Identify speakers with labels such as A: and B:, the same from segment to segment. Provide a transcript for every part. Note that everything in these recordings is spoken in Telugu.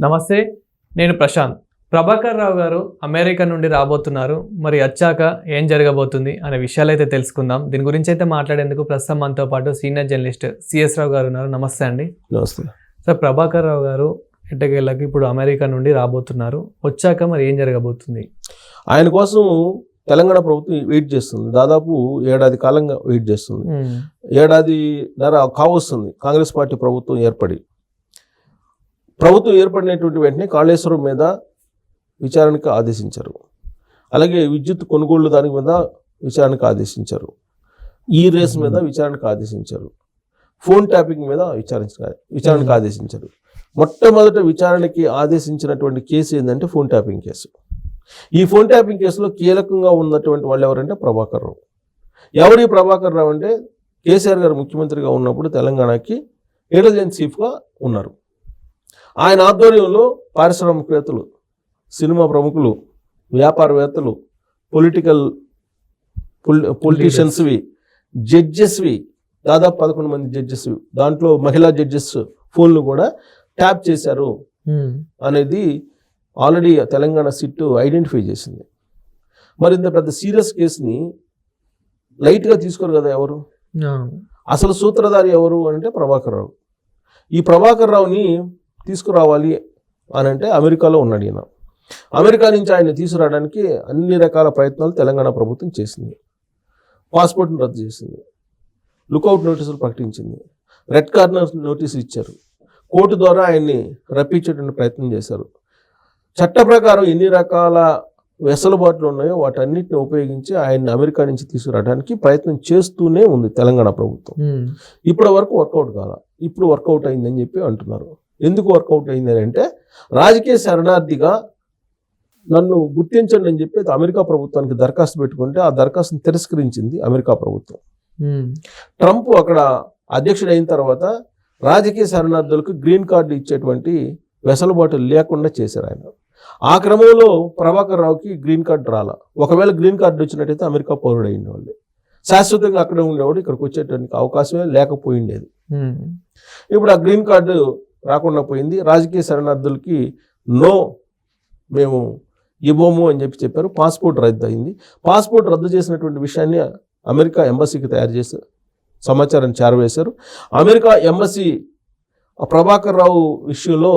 A: నమస్తే నేను ప్రశాంత్. ప్రభాకర్ రావు గారు అమెరికా నుండి రాబోతున్నారు. మరి వచ్చాక ఏం జరగబోతుంది అనే విషయాలు అయితే తెలుసుకుందాం. దీని గురించి అయితే మాట్లాడేందుకు ప్రస్తుతం మనతో పాటు సీనియర్ జర్నలిస్ట్ సిఎస్ రావు గారు ఉన్నారు. నమస్తే అండి.
B: నమస్తే.
A: సార్ ప్రభాకర్ రావు గారు ఎట్టకేళ్ళకి ఇప్పుడు అమెరికా నుండి రాబోతున్నారు. వచ్చాక మరి ఏం జరగబోతుంది?
B: ఆయన కోసం తెలంగాణ ప్రభుత్వం వెయిట్ చేస్తుంది. దాదాపు ఏడాది కాలంగా వెయిట్ చేస్తుంది. ఏడాది నర కావస్తుంది. కాంగ్రెస్ పార్టీ ప్రభుత్వం ఏర్పడి. ప్రభుత్వం ఏర్పడినటువంటి వెంటనే కాళేశ్వరం మీద విచారణకు ఆదేశించారు. అలాగే విద్యుత్ కొనుగోళ్ళు దాని మీద విచారణకు ఆదేశించారు. ఈ రేస్ మీద విచారణకు ఆదేశించారు. ఫోన్ ట్యాపింగ్ మీద విచారించ విచారణకు ఆదేశించారు. మొట్టమొదట విచారణకి ఆదేశించినటువంటి కేసు ఏంటంటే ఫోన్ ట్యాపింగ్ కేసు. ఈ ఫోన్ ట్యాపింగ్ కేసులో కీలకంగా ఉన్నటువంటి వాళ్ళు ఎవరంటే ప్రభాకర్ రావు. ఎవరి ప్రభాకర్ రావు అంటే కేసీఆర్ గారు ముఖ్యమంత్రిగా ఉన్నప్పుడు తెలంగాణకి ఇంటెలిజెన్స్ చీఫ్గా ఉన్నారు. ఆయన ఆధ్వర్యంలో పారిశ్రామికవేత్తలు సినిమా ప్రముఖులు వ్యాపారవేత్తలు పొలిటికల్ పొలిటీషియన్స్వి జడ్జెస్వి దాదాపు పదకొండు మంది జడ్జెస్ దాంట్లో మహిళా జడ్జెస్ ఫోన్లు కూడా ట్యాప్ చేశారు అనేది ఆల్రెడీ తెలంగాణ సిట్ ఐడెంటిఫై చేసింది. మరి ఇంత పెద్ద సీరియస్ కేసుని లైట్గా తీసుకోరు కదా ఎవరు. అసలు సూత్రధారి ఎవరు అంటే ప్రభాకర్ రావు. ఈ ప్రభాకర్ రావుని తీసుకురావాలి అని అంటే అమెరికాలో ఉన్నాడు ఈయన. అమెరికా నుంచి ఆయన తీసుకురావడానికి అన్ని రకాల ప్రయత్నాలు తెలంగాణ ప్రభుత్వం చేసింది. పాస్పోర్ట్ని రద్దు చేసింది. లుకౌట్ నోటీసులు ప్రకటించింది. రెడ్ కార్నర్ నోటీసు ఇచ్చారు. కోర్టు ద్వారా ఆయన్ని రప్పించేటువంటి ప్రయత్నం చేశారు. చట్ట ప్రకారం ఎన్ని రకాల వెసులుబాట్లు ఉన్నాయో వాటన్నిటిని ఉపయోగించి ఆయన్ని అమెరికా నుంచి తీసుకురావడానికి ప్రయత్నం చేస్తూనే ఉంది తెలంగాణ ప్రభుత్వం. ఇప్పటి వరకు వర్కౌట్ కాల. ఇప్పుడు వర్కౌట్ అయిందని చెప్పి అంటున్నారు. ఎందుకు వర్కౌట్ అయింది అని అంటే రాజకీయ శరణార్థిగా నన్ను గుర్తించండి అని చెప్పి అమెరికా ప్రభుత్వానికి దరఖాస్తు పెట్టుకుంటే ఆ దరఖాస్తును తిరస్కరించింది అమెరికా ప్రభుత్వం.
A: ఉమ్,
B: ట్రంప్ అక్కడ అధ్యక్షుడు అయిన తర్వాత రాజకీయ శరణార్థులకు గ్రీన్ కార్డు ఇచ్చేటువంటి వెసలుబాటు లేకుండా చేశారు ఆయన. ఆ క్రమంలో ప్రభాకర్ రావుకి గ్రీన్ కార్డు రాల. ఒకవేళ గ్రీన్ కార్డు వచ్చినట్టయితే అమెరికా పౌరుడు అయిన వాళ్ళు. శాశ్వతంగా అక్కడే ఉండేవాడు ఇక్కడికి వచ్చేటానికి అవకాశమే లేకపోయిండేది.
A: ఉమ్,
B: ఇప్పుడు ఆ గ్రీన్ కార్డు రాకుండా పోయింది. రాజకీయ శరణార్థులకి నో మేము ఇవ్వము అని చెప్పి చెప్పారు. పాస్పోర్ట్ రద్దు అయింది పాస్పోర్ట్ రద్దు చేసినటువంటి విషయాన్ని అమెరికా ఎంబసీకి తయారు చేసి సమాచారం చేరవేశారు. అమెరికా ఎంబసీ ప్రభాకర్ రావు విషయంలో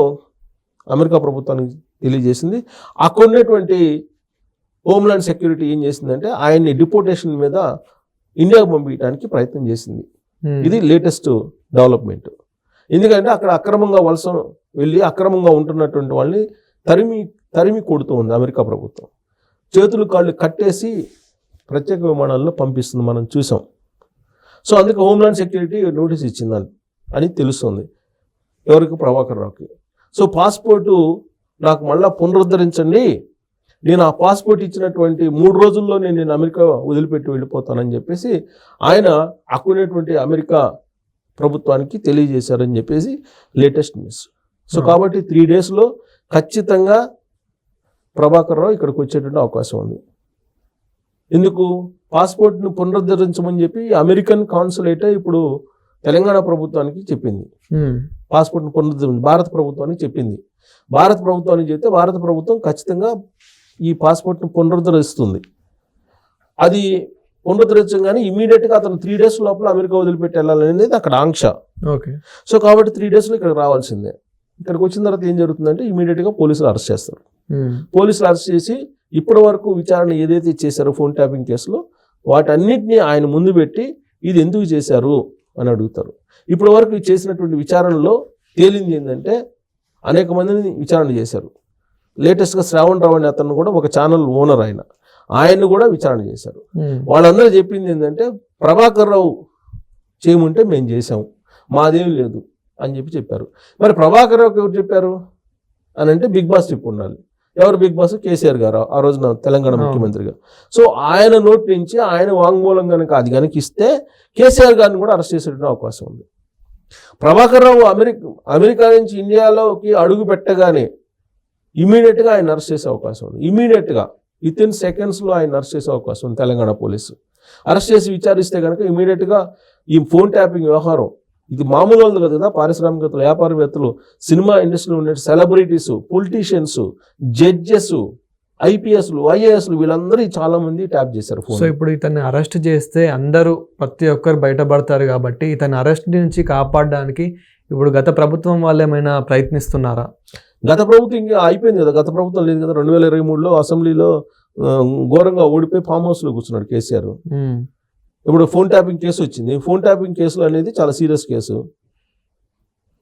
B: అమెరికా ప్రభుత్వానికి తెలియజేసింది. అక్కడ ఉన్నటువంటి హోమ్లాండ్ సెక్యూరిటీ ఏం చేసిందంటే ఆయన్ని డిపోటేషన్ మీద ఇండియాకు పంపించడానికి ప్రయత్నం చేసింది. ఇది లేటెస్ట్ డెవలప్మెంట్. ఎందుకంటే అక్కడ అక్రమంగా వలస వెళ్ళి అక్రమంగా ఉంటున్నటువంటి వాళ్ళని తరిమి తరిమి కొడుతూ ఉంది అమెరికా ప్రభుత్వం. చేతులు కాళ్ళు కట్టేసి ప్రత్యేక విమానాల్లో పంపిస్తుంది మనం చూసాం. సో అందుకే హోమ్లాండ్ సెక్యూరిటీ నోటీస్ ఇచ్చిందని అని తెలుస్తుంది ఎవరికి? ప్రభాకర్ రావుకి. సో పాస్పోర్టు నాకు మళ్ళా పునరుద్ధరించండి. నేను ఆ పాస్పోర్ట్ ఇచ్చినటువంటి మూడు రోజుల్లోనే నేను అమెరికా వదిలిపెట్టి వెళ్ళిపోతానని చెప్పేసి ఆయన అక్కడున్నటువంటి అమెరికా ప్రభుత్వానికి తెలియజేశారని చెప్పేసి లేటెస్ట్ న్యూస్. సో. కాబట్టి త్రీ డేస్లో ఖచ్చితంగా ప్రభాకర్ రావు ఇక్కడికి వచ్చేటువంటి అవకాశం ఉంది. ఎందుకు? పాస్పోర్ట్ను పునరుద్ధరించమని చెప్పి అమెరికన్ కాన్సులేటే ఇప్పుడు తెలంగాణ ప్రభుత్వానికి చెప్పింది. పాస్పోర్ట్ను పునరుద్ధరించి భారత ప్రభుత్వానికి చెప్పింది. భారత ప్రభుత్వానికి చెప్తే భారత ప్రభుత్వం ఖచ్చితంగా ఈ పాస్పోర్ట్ను పునరుద్ధరిస్తుంది. అది పునరుద్ధరించగానే ఇమీడియట్గా అతను త్రీ డేస్ లోపల అమెరికా వదిలిపెట్టి వెళ్ళాలనేది అక్కడ ఆంక్ష.
A: ఓకే.
B: సో కాబట్టి త్రీ డేస్లో ఇక్కడికి రావాల్సిందే. ఇక్కడికి వచ్చిన తర్వాత ఏం జరుగుతుందంటే ఇమీడియట్గా పోలీసులు అరెస్ట్ చేస్తారు.
A: ఉమ్,
B: పోలీసులు అరెస్ట్ చేసి ఇప్పటి వరకు విచారణ ఏదైతే చేశారో ఫోన్ ట్యాపింగ్ కేసులో వాటన్నిటిని ఆయన ముందు పెట్టి ఇది ఎందుకు చేశారు అని అడుగుతారు. ఇప్పటి వరకు చేసినటువంటి విచారణలో తేలింది ఏంటంటే అనేక మందిని విచారణ చేశారు. లేటెస్ట్గా శ్రావణ్ రావు అనే అతను కూడా ఒక ఛానల్ ఓనర్ ఆయన. ఆయన్ని కూడా విచారణ చేశారు. వాళ్ళందరూ చెప్పింది ఏంటంటే ప్రభాకర్ రావు చేయమంటే మేము చేసాం మాదేం లేదు అని చెప్పి చెప్పారు. మరి ప్రభాకర్ రావుకి ఎవరు చెప్పారు? అని అంటే బిగ్ బాస్ చెప్పి ఉండాలి ఎవరు బిగ్ బాస్? కేసీఆర్ గారు ఆ రోజున తెలంగాణ. ముఖ్యమంత్రిగా సో ఆయన నోటి నుంచి ఆయన వాంగ్మూలం కనుక అది కనుక ఇస్తే కేసీఆర్ గారిని కూడా అరెస్ట్ చేసేటువంటి అవకాశం ఉంది. ప్రభాకర్ రావు అమెరికా అమెరికా నుంచి ఇండియాలోకి అడుగు పెట్టగానే ఇమీడియట్గా ఆయన అరెస్ట్ చేసే అవకాశం ఉంది. ఇమీడియట్గా విత్ ఇన్ సెకండ్స్లో ఆయన అరెస్ట్ చేసే అవకాశం ఉంది తెలంగాణ పోలీసు. అరెస్ట్ చేసి విచారిస్తే కనుక ఇమీడియట్గా ఈ ఫోన్ ట్యాపింగ్ వ్యవహారం ఇది మామూలు వాళ్ళు కదా పారిశ్రామికవేత్తలు వ్యాపారవేత్తలు సినిమా ఇండస్ట్రీలో ఉండే సెలబ్రిటీస్ పొలిటీషియన్స్ జడ్జెస్ ఐపీఎస్లు ఐఏఎస్లు వీళ్ళందరూ చాలా మంది ట్యాప్ చేశారు
A: సో ఇప్పుడు ఇతన్ని అరెస్ట్ చేస్తే అందరూ ప్రతి ఒక్కరు బయటపడతారు కాబట్టి ఇతని అరెస్ట్ నుంచి కాపాడడానికి ఇప్పుడు గత ప్రభుత్వం వాళ్ళు ఏమైనా ప్రయత్నిస్తున్నారా?
B: గత ప్రభుత్వం ఇంకా అయిపోయింది కదా. గత ప్రభుత్వం లేదు కదా. రెండు వేల ఇరవై మూడులో అసెంబ్లీలో ఘోరంగా ఓడిపోయి ఫామ్ హౌస్లో కూర్చున్నాడు కేసీఆర్. ఇప్పుడు ఫోన్ ట్యాపింగ్ కేసు వచ్చింది. ఫోన్ ట్యాపింగ్ కేసులు అనేది చాలా సీరియస్ కేసు.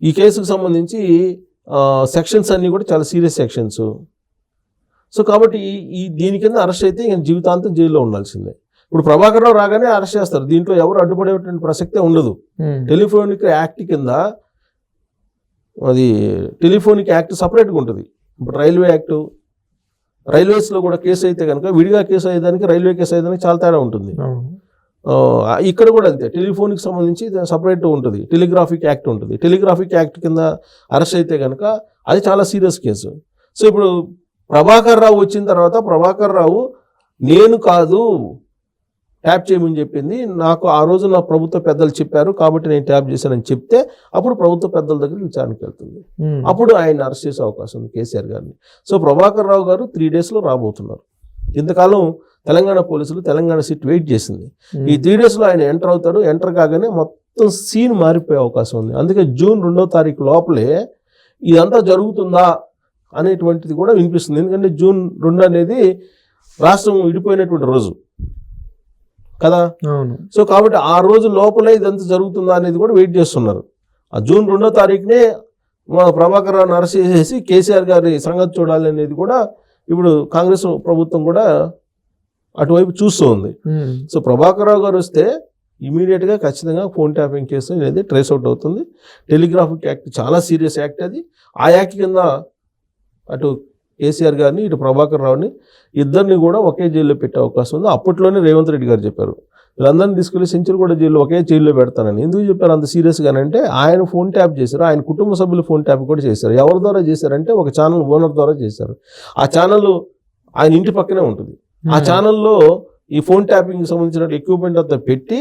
B: ఈ కేసుకు సంబంధించి సెక్షన్స్ అన్నీ కూడా చాలా సీరియస్ సెక్షన్స్. సో కాబట్టి ఈ- దీని కింద అరెస్ట్ అయితే ఇంకా జీవితాంతం జైల్లో ఉండాల్సిందే. ఇప్పుడు ప్రభాకర్ రావు రాగానే అరెస్ట్ చేస్తారు. దీంట్లో ఎవరు అడ్డుపడేటువంటి ప్రసక్తే ఉండదు. టెలిఫోనిక్ యాక్ట్ కింద అది టెలిఫోనిక్ యాక్ట్ సపరేట్గా ఉంటుంది. ఇప్పుడు రైల్వే యాక్టు రైల్వేస్లో కూడా కేసు అయితే కనుక విడిగా కేసు అయ్యేదానికి రైల్వే కేసు అయ్యేదానికి చాలా తేడా ఉంటుంది. ఇక్కడ కూడా అంతే టెలిఫోన్కి సంబంధించి సపరేట్ ఉంటుంది టెలిగ్రాఫిక్ యాక్ట్ ఉంటుంది. టెలిగ్రాఫిక్ యాక్ట్ కింద అరెస్ట్ అయితే కనుక అది చాలా సీరియస్ కేసు. సో ఇప్పుడు ప్రభాకర్ రావు వచ్చిన తర్వాత ప్రభాకర్ రావు నేను కాదు ట్యాప్ చేయమని చెప్పింది. నాకు ఆ రోజు నా ప్రభుత్వ పెద్దలు చెప్పారు కాబట్టి నేను ట్యాప్ చేశానని చెప్తే అప్పుడు ప్రభుత్వ పెద్దల దగ్గర విచారణకి వెళ్తుంది. అప్పుడు ఆయన అరెస్ట్ చేసే అవకాశం ఉంది కేసీఆర్ గారిని. సో ప్రభాకర్ రావు గారు త్రీ డేస్లో రాబోతున్నారు. ఇంతకాలం తెలంగాణ పోలీసులు తెలంగాణ సిట్ వెయిట్ చేసింది. ఈ త్రీ డేస్లో ఆయన ఎంటర్ అవుతాడు. ఎంటర్ కాగానే మొత్తం సీన్ మారిపోయే అవకాశం ఉంది. అందుకే జూన్ రెండో తారీఖు లోపలే ఇదంతా జరుగుతుందా అనేటువంటిది కూడా వినిపిస్తుంది. ఎందుకంటే జూన్ రెండు అనేది రాష్ట్రం విడిపోయినటువంటి రోజు. కదా? సో కాబట్టి ఆ రోజు లోపలే ఇదంతా జరుగుతుందా అనేది కూడా వెయిట్ చేస్తున్నారు. ఆ జూన్ రెండో తారీఖునే మా ప్రభాకర్ రావుని అరెస్ట్ కేసీఆర్ గారి సంగతి చూడాలి అనేది కూడా ఇప్పుడు కాంగ్రెస్ ప్రభుత్వం కూడా అటువైపు చూస్తూ ఉంది సో ప్రభాకర్ రావు గారు వస్తే ఇమీడియట్గా ఖచ్చితంగా ఫోన్ ట్యాపింగ్ కేసు అనేది ట్రేస్ అవుట్ అవుతుంది. టెలిగ్రాఫిక్ యాక్ట్ చాలా సీరియస్ యాక్ట్ అది. ఆ యాక్ట్ కింద అటు కేసీఆర్ గారిని ఇటు ప్రభాకర్ రావుని ఇద్దరిని కూడా ఒకే జైల్లో పెట్టే అవకాశం ఉంది. అప్పట్లోనే రేవంత్ రెడ్డి గారు చెప్పారు. వీళ్ళందరినీ తీసుకెళ్ళి సెంచరీ కూడా జైల్లో ఒకే జైల్లో పెడతానని. ఎందుకు చెప్పారు అంత సీరియస్గానంటే ఆయన ఫోన్ ట్యాప్ చేశారు ఆయన కుటుంబ సభ్యులు ఫోన్ ట్యాప్ కూడా చేశారు. ఎవరి ద్వారా చేశారంటే ఒక ఛానల్ ఓనర్ ద్వారా చేశారు. ఆ ఛానల్ ఆయన ఇంటి పక్కనే ఉంటుంది. ఆ
A: ఉమ్,
B: ఛానల్లో ఈ ఫోన్ ట్యాపింగ్ సంబంధించిన ఎక్విప్మెంట్ అంతా పెట్టి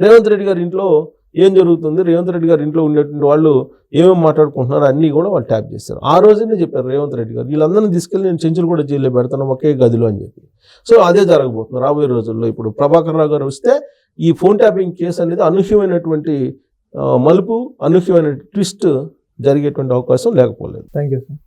B: రేవంత్ రెడ్డి గారి ఇంట్లో ఏం జరుగుతుంది? రేవంత్ రెడ్డి గారు ఇంట్లో ఉండేటువంటి వాళ్ళు ఏమేమి మాట్లాడుకుంటున్నారు అన్నీ కూడా వాళ్ళు ట్యాప్ చేస్తారు ఆ రోజునే చెప్పారు రేవంత్ రెడ్డి గారు వీళ్ళందరినీ తీసుకెళ్ళి నేను చెంచులు కూడా జైల్లో పెడతాను ఒకే గదిలో అని చెప్పి. సో అదే జరగబోతుంది రాబోయే రోజుల్లో. ఇప్పుడు ప్రభాకర్ రావు గారు వస్తే ఈ ఫోన్ ట్యాపింగ్ కేసు అనేది అనూహ్యమైనటువంటి మలుపు అనూహ్యమైన ట్విస్ట్ జరిగేటువంటి అవకాశం లేకపోలేదు.
A: Thank you sir.